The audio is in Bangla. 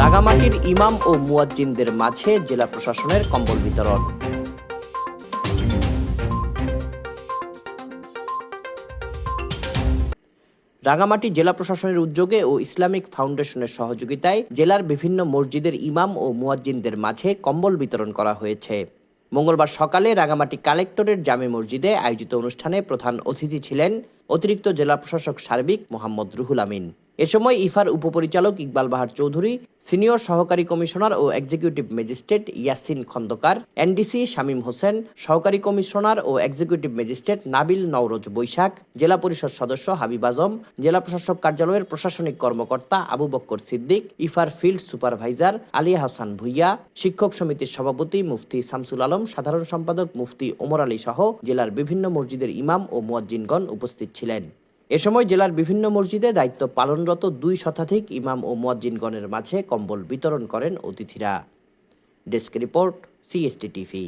রাগামাটির ইমাম ও মুয়াজ্জিনদের মাঝে জেলা প্রশাসনের কম্বল বিতরণ। রাঙামাটি জেলা প্রশাসনের উদ্যোগে ও ইসলামিক ফাউন্ডেশনের সহযোগিতায় জেলার বিভিন্ন মসজিদের ইমাম ও মুয়াজ্জিনদের মাঝে কম্বল বিতরণ করা হয়েছে। মঙ্গলবার সকালে রাঙামাটি কালেক্টরের জামে মসজিদে আয়োজিত অনুষ্ঠানে প্রধান অতিথি ছিলেন অতিরিক্ত জেলা প্রশাসক সার্বিক মোহাম্মদ রুহুল আমিন। এ সময় ইফার উপপরিচালক ইকবাল বাহার চৌধুরী, সিনিয়র সহকারী কমিশনার ও executive magistrate Yasin Khandakar, NDC Shamim Hossain, সহকারী কমিশনার ও এক্সিকিউটিভ ম্যাজিস্ট্রেট নাবিল নওরোজ বৈশাখ, জেলা পরিষদ সদস্য হাবিব আজম, জেলা প্রশাসক কার্যালয়ের প্রশাসনিক কর্মকর্তা আবু বক্কর সিদ্দিক, ইফার ফিল্ড সুপারভাইজার আলিয়া হাসান ভুইয়া, শিক্ষক সমিতির সভাপতি মুফতি শামসুল আলম, সাধারণ সম্পাদক মুফতি ওমর আলী সহ জেলার বিভিন্ন মসজিদের ইমাম ও মুয়াজ্জিনগণ উপস্থিত ছিলেন। এ সময় জেলার বিভিন্ন মসজিদে দায়িত্ব পালনরত দুই শতাধিক ইমাম ও মজ্জিনগণের মাঝে কম্বল বিতরণ করেন অতিথিরা। Desk report, CST TV.